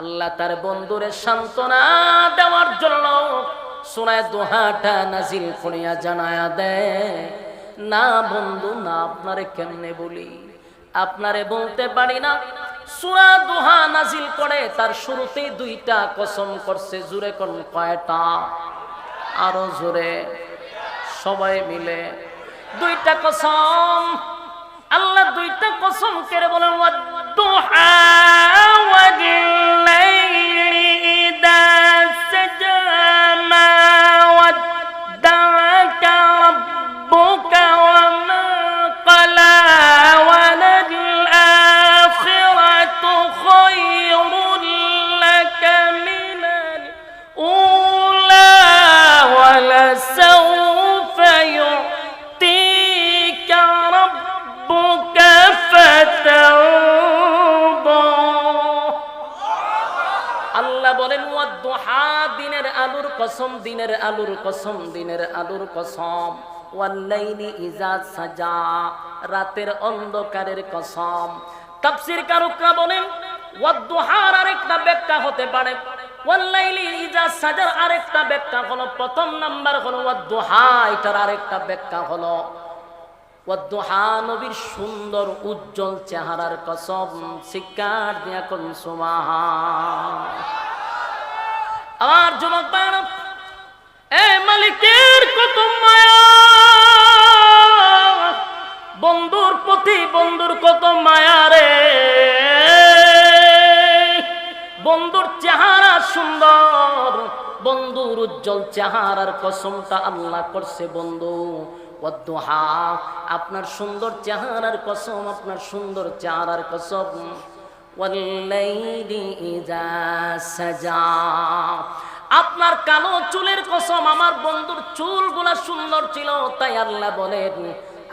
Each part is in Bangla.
আল্লাহ তার বন্ধুরে সান্ত্বনা দেওয়ার জন্য সোনায় দোহাটা নাজিল করিয়া জানায়া দেয়, না বন্ধু, না আপনারে কেমনে বলি? আপনারে বলতে পারি না। সুরা দোহা নাজিল করে তার শুরুতেই দুইটা কসম করছে জুরে কোন কয়টা? আরও জোরে। সবাই মিলে দুইটা কসম। আল্লাহ দুইটা কসম কেড়ে বলেন ওয়াদ্দুহা ওয়াদ্দুহা দিনের আলুর কসম, দিনের আলুর কসম, দিনের আলুর কসম। ওয়াল্লাইলি ইজা সাজা, রাতের অন্ধকারের কসম। তাফসীর কারকরা বলেন ওয়াদ্দুহার আরেকটা ব্যাখ্যা হতে পারে। ওয়াল্লাইলি ইজা সাজার আরেকটা ব্যাখ্যা হলো, প্রথম নাম্বার হলো ওয়াদ্দুহা এটার আরেকটা ব্যাখ্যা হলো ওয়াদ্দুহা নবীর সুন্দর, উজ্জ্বল চেহারার কসম। শিকার দিয়া কোন সুমাহা আমার যুবক বায়ন এ মালিকের কত মায়া। বন্ধুর প্রতি বন্ধুর কত মায়া রে। বন্ধুর চেহারা সুন্দর, বন্ধুর উজ্জ্বল চেহারার কসমটা আল্লাহ করছে বন্ধু। আপনার সুন্দর চেহারার কসম, আপনার সুন্দর চেহারার কসম। আপনার কালো চুলের কসম, আমার বন্ধুর চুলগুলা সুন্দর ছিল, তাই আল্লাহ বলেন,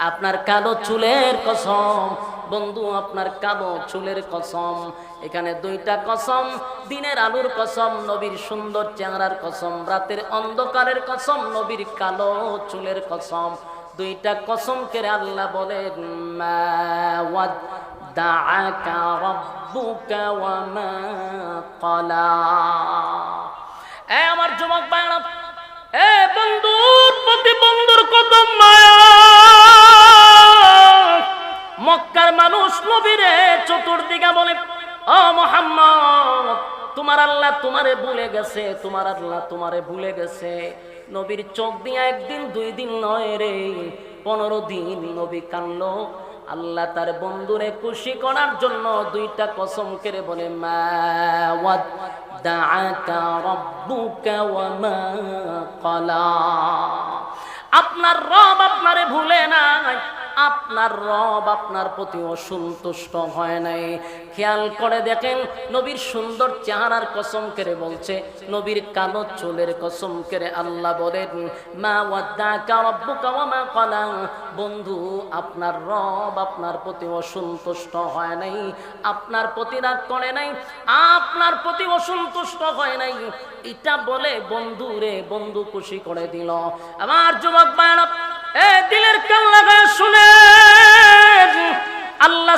আপনার কালো চুলের কসম, বন্ধু, আপনার কালো চুলের কসম, এখানে দুইটা কসম, দিনের আলুর কসম, নবীর সুন্দর চেহারার কসম, রাতের অন্ধকারের কসম, নবীর কালো চুলের কসম, দুইটা কসম কেড়ে আল্লাহ বলেন ওয়াদ্দাআকা রাব্বুকা ওয়া মা এ আমার যুবক বায়না এ বন্ধুর প্রতি বন্ধুর কত মক্কার মানুষ নবীরে চতুর্দিকে বলে, ও মোহাম্মদ, তোমার আল্লাহ তোমারে ভুলে গেছে, তোমার আল্লাহ তোমারে ভুলে গেছে। নবীর চোখ দিয়ে একদিন, দুই দিন নয় রে, পনেরো দিন নবী কানলো আল্লাহ তার বন্ধুরে খুশি করার জন্য দুইটা কসম কেড়ে বলে, মা আপনার রব আপনারে ভুলে নাই। আপনার রব আপনার প্রতি অসন্তুষ্ট হয় নাই। খেয়াল করে দেখেন, নবীর সুন্দর চেহারার কসম কেড়ে বলছে, নবীর কালো চুলের কসম কেড়ে আল্লাহ বলেন বন্ধু, আপনার রব আপনার প্রতি অসন্তুষ্ট হয় নাই। আপনার প্রতি রাগ করে নাই, আপনার প্রতি অসন্তুষ্ট হয় নাই। এটা বলে বন্ধু রে, বন্ধু খুশি করে দিল। আমার যুবক দিলের কান শুনে আল্লাহ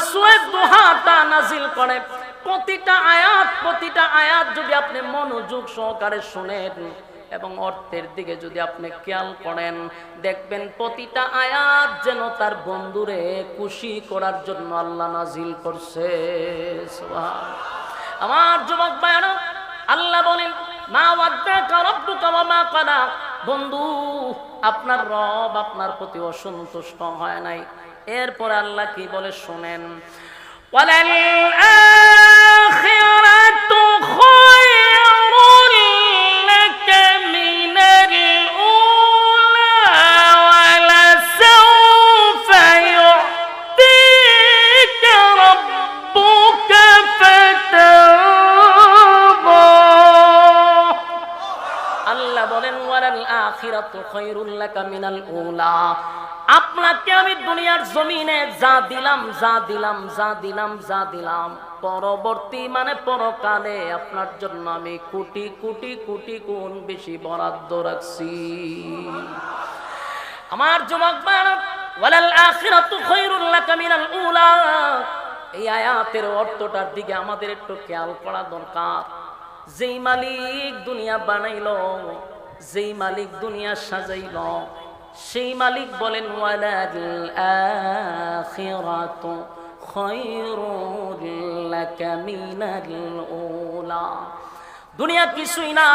দোহাটা নাজিল করে। প্রতিটা আয়াত প্রতিটা আয়াত যদি আপনি মনোযোগ সহকারে শুনেন এবং অর্থের দিকে যদি আপনি খেয়াল করেন, দেখবেন প্রতিটা আয়াত যেন তার বন্ধুরে খুশি করার জন্য আল্লাহ নাজিল করছে। আমার যুবক বায়না আল্লাহ বলেন, মা ওয়াদ্দাকা রাব্বুকা ওয়া মা ক্বালা বন্ধু, আপনার রব আপনার প্রতি অসন্তুষ্ট হয় নাই। এরপর আল্লাহ কি বলে শোনেন? ওয়ালাল আখিরাতু আপনাকে আমি দুনিয়ার জমিনে যা দিলাম যা দিলাম যা দিলাম যা দিলাম, পরবর্তী মানে পরকালে আপনার জন্য আমি কোটি কোটি কোটি গুণ বেশি বরাদ্দ রাখছি। আমার যুবক উলা। এই আয়াতের অর্থটার দিকে আমাদের একটু খেয়াল করা দরকার। যেই মালিক দুনিয়া বানাইল যেই মালিক দুনিয়া সাজাইল, সেই মালিক বলেন মিনাল দুনিয়া কিছুই না,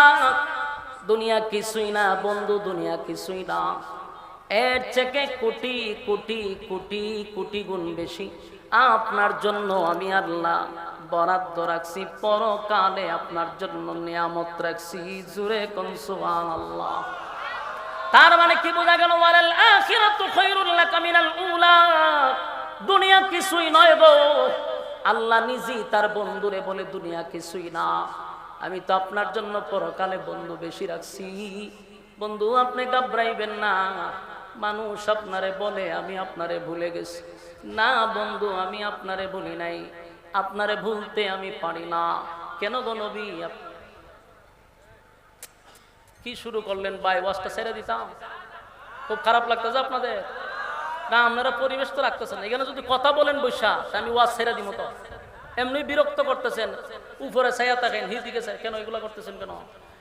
দুনিয়া কিছুই না, বন্ধু, দুনিয়া কিছুই না। এর থেকে কোটি কোটি কোটি কোটি গুণ বেশি। আপনার জন্য আমি আল্লাহ বরাদ্দ রাখছি, পরকালে আপনার জন্য নিয়ামত রাখছি। জুড়ে কোন সুবহান আল্লাহ তার মানে কি বোঝা গেল? আখিরাতু উলা। দুনিয়া কিছুই নয় গো। আল্লাহ নিজেই তার বন্ধুরে বলে, দুনিয়া কিছুই না। আমি তো আপনার জন্য পরকালে বন্ধু বেশি রাখছি। বন্ধু, আপনি ঘাবড়াইবেন না। মানুষ আপনারে বলে, আমি আপনারে ভুলে গেছি। না বন্ধু, আমি আপনারে ভুলি নাই। আপনারে ভুলতে আমি পারি না। কেন গো কি শুরু করলেন বাই ওয়াজটা ছেড়ে দিতাম। খুব খারাপ লাগতেছে আপনাদের। না, আপনারা পরিবেশ তো রাখতেছেন। এখানে যদি কথা বলেন বৈশা আমি ওয়াজ ছেড়ে দিব তো। এমনি বিরক্ত করতেছেন। উপরে ছায়া থাকেন হিদিকে কেন এগুলো করতেছেন কেন?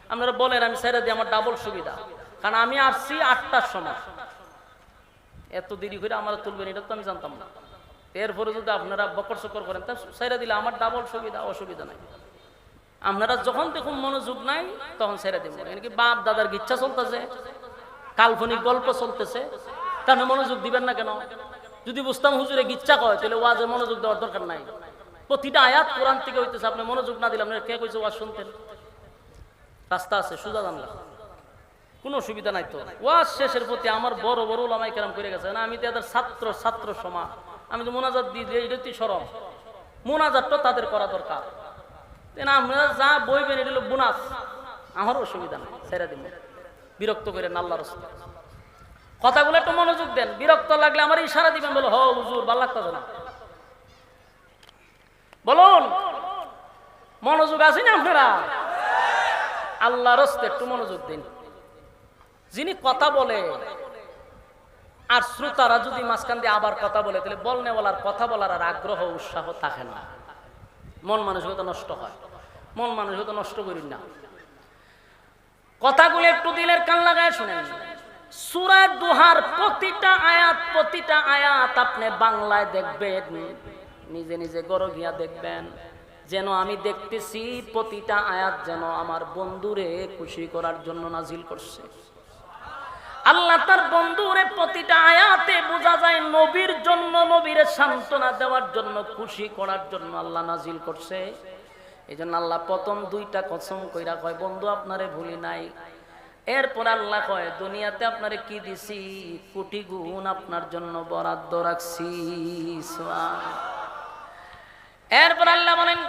আপনারা বলেন, আমি ছেড়ে দিই, আমার ডাবল সুবিধা। কারণ আমি আসছি আটটার সময়। এত দেরি করে আমার তুলবেন, এটা তো আমি জানতাম না। এরপরে যদি আপনারা বকর সকর করেন, তা ছেড়ে দিলে আমার ডাবল সুবিধা, অসুবিধা নাই। আপনারা যখন দেখুন মনোযোগ নাই, তখন ছেড়ে দিব এমনকি বাপ দাদার ইচ্ছা চলতেছে, কাল্পনিক গল্প চলতেছে তাহলে মনোযোগ দিবেন না কেন? যদি বুঝতাম হুজুরে গিচ্ছা কয়, তাহলে ওয়াজে মনোযোগ দেওয়ার দরকার নাই। প্রতিটা আয়াত কোরআন থেকে হইতেছে, আপনি মনোযোগ না দিলে আপনার কে কইছে ওয়াজ শুনতেন? রাস্তা আছে, সুজা জানলা। কোনো অসুবিধা নাই তো। ওয়াজ শেষের প্রতি আমার বড় বড় ওলামাই কেরাম করে গেছে না, আমি তো এদের ছাত্র ছাত্র সমাজ। আমি তো মোনাজাত দিই এটা তো সরম। মোনাজাতটা তাদের করা দরকার। যা বইবেন, এটা হলো বোনাস। আমার অসুবিধা নাই, ছেড়ে দিব। বিরক্ত করে নাল্লা রস্তা কথাগুলো একটু মনোযোগ দেন। বিরক্ত লাগলে আমার ইশারা দিবেন, বলো হুজুর, ভালো লাগতেছে না। বলুন, মনোযোগ আছে না আপনারা? আল্লাহ রস্তে একটু মনোযোগ দিন। যিনি কথা বলে, আর শ্রোতারা যদি মাঝখান দিয়ে আবার কথা বলে, তাহলে বলনে বলার কথা বলার আর আগ্রহ উৎসাহ থাকে না। মন মানসিকতা নষ্ট হয়। মন মানসিকতা নষ্ট করিন না। কথাগুলো একটু দিলের কান লাগায় শুনেন। সুরায় দুহার প্রতিটা আয়াত প্রতিটা আয়াত আপনি বাংলায় দেখবেন। নিজে নিজে গড় গিয়া দেখবেন। যেন আমি দেখতেছি প্রতিটা আয়াত যেন আমার বন্ধুরে খুশি করার জন্য নাজিল করছে। আল্লাহ তার বন্ধুরে প্রতিটা আয়াতে বোঝা যায় নবীর জন্য, নবীরে সান্ত্বনা দেওয়ার জন্য, খুশি করার জন্য আল্লাহ নাজিল করছে। এই জন্য আল্লাহ প্রথম দুইটা কসম কইরা কয়, বন্ধু, আপনারে ভুলি নাই। এরপর আল্লাহ কয়, দুনিয়াতে আপনারে কি দিছি? কোটি গুণ আপনার জন্য বরাদ্দ রাখছি। এরপর আল্লাহ বলেন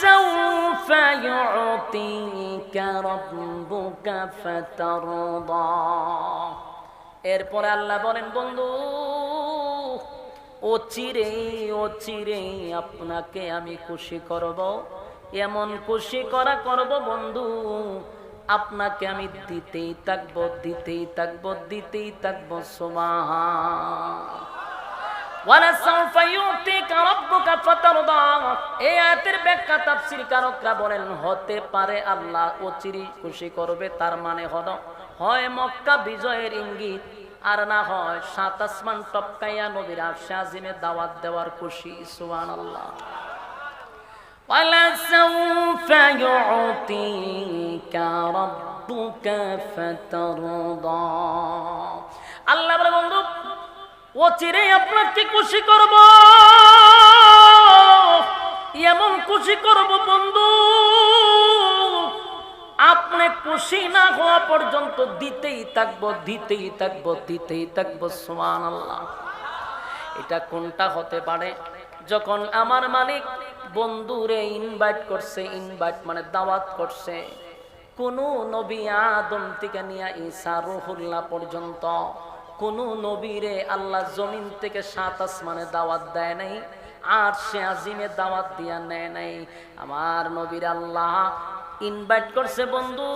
সাউফা ইউতিকা রাব্বুকা ফাতারদা এরপর আল্লাহ বলেন, বন্ধু, ও চিরে ও চিরে আপনাকে আমি খুশি করব। এমন খুশি করা করব, বন্ধু, আপনাকে আমি দিতেই থাকব দিতেই থাকব দিতেই থাকব, সোমা ওয়ালাসাউফ ইউতিকা রাব্বুকা ফাতারদা এই আয়াতের ব্যাখ্যা তাফসীর কারকরা বলেন হতে পারে আল্লাহ অচিরি খুশি করবে তার মানে হলো হয় মক্কা বিজয়ের ইঙ্গিত আর না হয় সাত আসমান টপকাইয়া নবীর আরশে আজিমে দাওয়াত দেওয়ার খুশি সুবহানাল্লাহ ولسوف يعطيك ربك فترضى আল্লাহ বলে বন্ধু ও চিরে আপনাকে খুশি করব। এমন খুশি করব বন্ধু, আপনি খুশি না হওয়া পর্যন্ত দিতেই থাকব দিতেই থাকব দিতেই থাকব সোমান আল্লাহ এটা কোনটা হতে পারে? যখন আমার মালিক বন্ধুরে ইনভাইট করছে ইনভাইট মানে দাওয়াত করছে, কোন নবী আদম থেকে নিয়ে ঈসা রুহুল্লাহ পর্যন্ত কোন নবীরে আল্লাহ জমিন থেকে সাত আসমানে দাওয়াত দেয় নাই, আর সে আজিমে দাওয়াত দিয়া নেয় নাই। আমার নবীর আল্লাহ ইনভাইট করছে, বন্ধু,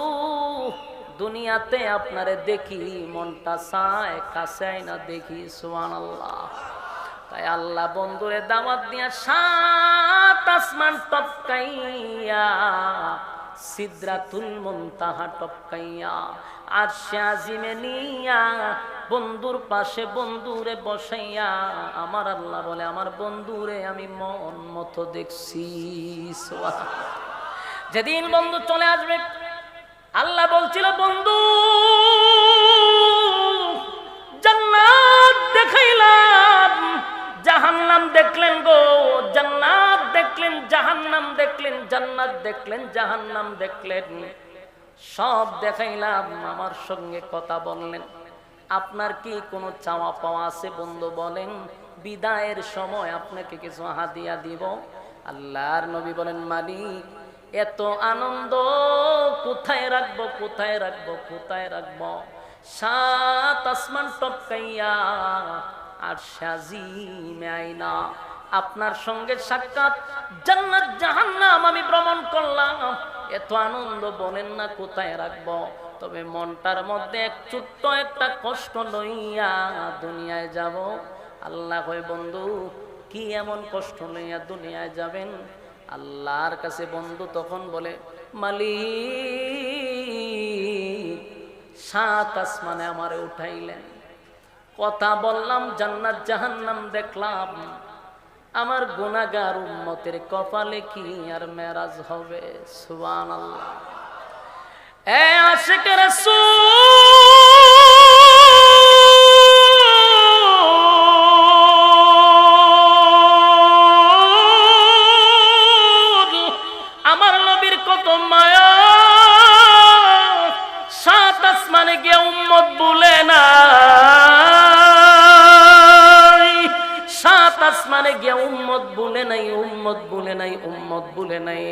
দুনিয়াতে আপনারে দেখি, মনটা চায়, কাছে না দেখি সোয়ান আল্লাহ তাই আল্লাহ বন্ধুরে দাওয়াত দিয়া সাত আসমান টপকাইয়া, সিদ্রাতুল মুনতাহা টপকাইয়া, আর আজিমে নিয়া বন্ধুর পাশে বন্ধুরে বসাইয়া, আমার আল্লাহ বলে, আমার বন্ধুরে আমি মন মতো দেখছি। যেদিন বন্ধু চলে আসবে, আল্লাহ বলছিল, বন্ধু, জান্নাত দেখাইলাম, জাহান্নাম দেখলেন গো, জান্নাত দেখলেন, জাহান্নাম দেখলেন, জান্নাত দেখলেন, জাহান্নাম দেখলেন। সব দেখাইলাম, আমার সঙ্গে কথা বললেন। আপনার কি কোনো চাওয়া পাওয়া আছে বন্ধু বলেন? বিদায়ের সময় আপনাকে কিছু হাদিয়া দিব। আল্লাহর নবী বলেন মালিক এত আনন্দ কোথায় রাখব কোথায় রাখব কোথায় রাখব? সাত আসমান টপকাইয়া আর সাজিমে আইনা আপনার সঙ্গে সাক্ষাৎ জান্নাত, জাহান্নাম আমি ভ্রমণ করলাম। এত আনন্দ বলেন না কোথায় রাখব? তবে মনটার মধ্যে এক ছোট্ট একটা কষ্ট লইয়া দুনিয়ায় যাব। আল্লাহ কয়, বন্ধু, কি এমন কষ্ট লইয়া দুনিয়ায় যাবেন? আল্লাহর কাছে বন্ধু তখন বলে, মালিক, সাত আসমানে আমারে উঠাইলেন। কথা বললাম, জান্নাত জাহান্নাম দেখলাম। আমার গুনাগার উম্মতের কপালে কি আর মেরাজ হবে? সুবান আল্লাহ এ আশিক রাসূল গিয়ে উম্মত বলে নাই, উম্মত বলে নাই, উম্মত বলে নাই।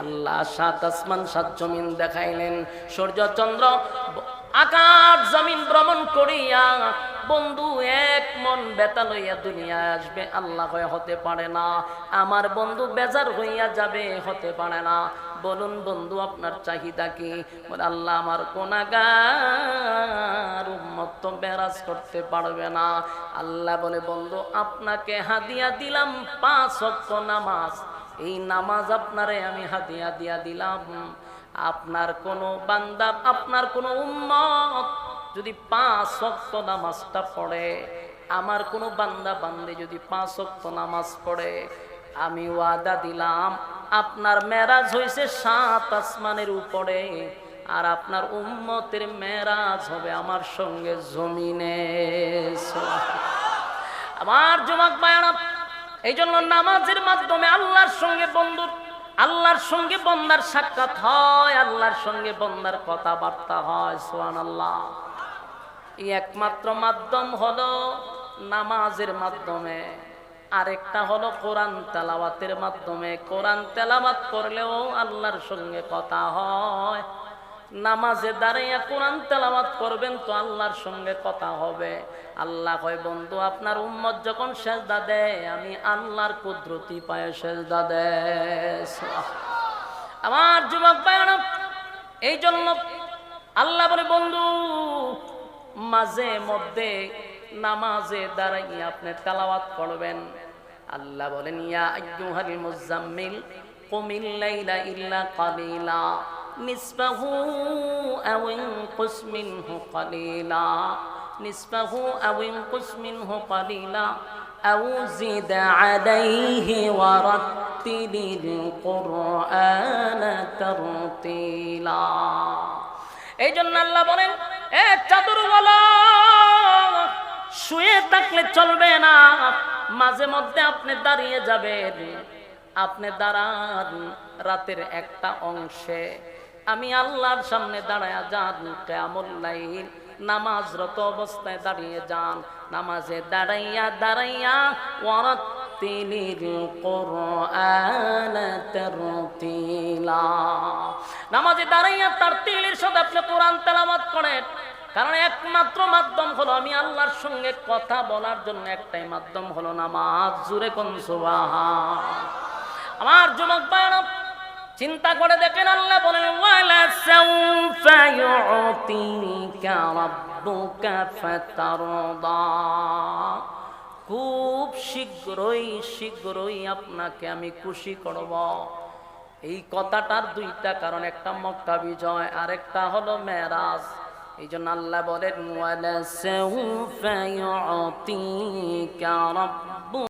আল্লাহ সাত আসমান, সাত জমিন দেখাইলেন। সূর্য চন্দ্র আকাশ, জমিন ভ্রমণ করিয়া বন্ধু এক মন বেতা লইয়া দুনিয়ায় আসবে। আল্লাহ হয়ে হতে পারে না। আমার বন্ধু বেজার হইয়া যাবে, হতে পারে না। বলুন বন্ধু, আপনার চাহিদা কি? আল্লাহ আমার কোনাগার বেরাজ করতে পারবে না। আল্লাহ বলে, বন্ধু, আপনাকে হাদিয়া দিলাম পাঁচ অক্ট নামাজ। এই নামাজ আপনারে আমি হাদিয়া দিয়া দিলাম। আপনার কোনো বান্দা, আপনার কোনো উম্মত যদি পাঁচ অক্ট নামাজটা পড়ে, আমার কোনো বান্দা বান্দে যদি পাঁচ অক্ট নামাজ পড়ে, আমি ওয়াদা দিলাম, আপনার মেরাজ হয়েছে সাত আসমানের উপরে। আর আপনার উম্মতের মেরাজ হবে আমার সঙ্গে জমিনে। আমার যুবক বায়ানা এই জন্য নামাজের মাধ্যমে আল্লাহর সঙ্গে বন্ধুর, আল্লাহর সঙ্গে বন্দার সাক্ষাৎ হয়, আল্লাহর সঙ্গে বন্দার কথাবার্তা হয় সোয়ান আল্লাহ এই একমাত্র মাধ্যম হলো নামাজের মাধ্যমে। আরেকটা হলো কোরআন তেলাওয়াতের মাধ্যমে। কোরআন তেলাওয়াত করলেও আল্লাহর সঙ্গে কথা হয়। নামাজে দাঁড়াইয়া কোরআন তেলাওয়াত করবেন তো আল্লাহর সঙ্গে কথা হবে। আল্লাহ কয়, বন্ধু, আপনার উম্মত যখন সেজদা দেয়, আমি আল্লাহর কুদরতি পায়ে সেজদা দেয়। আমার যুবক ভাইরা এই জন্য আল্লাহ বলে, বন্ধু, মাঝে মধ্যে নামাজে দাঁড়াইয়া আপনি তেলাওয়াত করবেন। আল্লাহ বলেন, ইয়া আইয়ুহাল মুজাম্মিল কুমিল লাইলা ইল্লা কালিলা। নিসফাহু আও ইনকুস মিনহু কালিলা নিসফাহু আও ইনকুস মিনহু কালিলা أو زد عليه ورتل القرآن ترتيلا এই জন্য আল্লাহ বলেন এ চাদরওয়ালা শুয়ে থাকলে চলবে না মাঝে মধ্যে আপনি দাঁড়িয়ে যাবেন আপনি দাঁড়ান রাতের একটা অংশে আমি আল্লাহর সামনে দাঁড়ায়া যান কেমন নামাজরত অবস্থায় দাঁড়িয়ে যান। নামাজে দাঁড়াইয়া দাঁড়াইয়া কোরআন তারতিলা। নামাজে দাঁড়াইয়া তার তিলের সাথে আপনি কোরআন তেলাওয়াত করেন। কারণ একমাত্র মাধ্যম হলো আমি আল্লাহর সঙ্গে কথা বলার জন্য একটাই মাধ্যম হলো নামাজ। জুড়ে কোন সুবহান। আমার যুবক বায়না চিন্তা করে দেখেন আল্লাহ বলেন, ওয়ালা সাউফা ইউতিকা রাব্বুকা ফাতারদা। খুব শীঘ্রই শীঘ্রই আপনাকে আমি খুশি করব। এই কথাটার দুইটা কারণ, একটা মক্কা বিজয় আর একটা হলো মেরাজ। এই জন্য আল্লাহ বলেন, ওয়ালা সাউফা ইউতিকা রাব্বুকা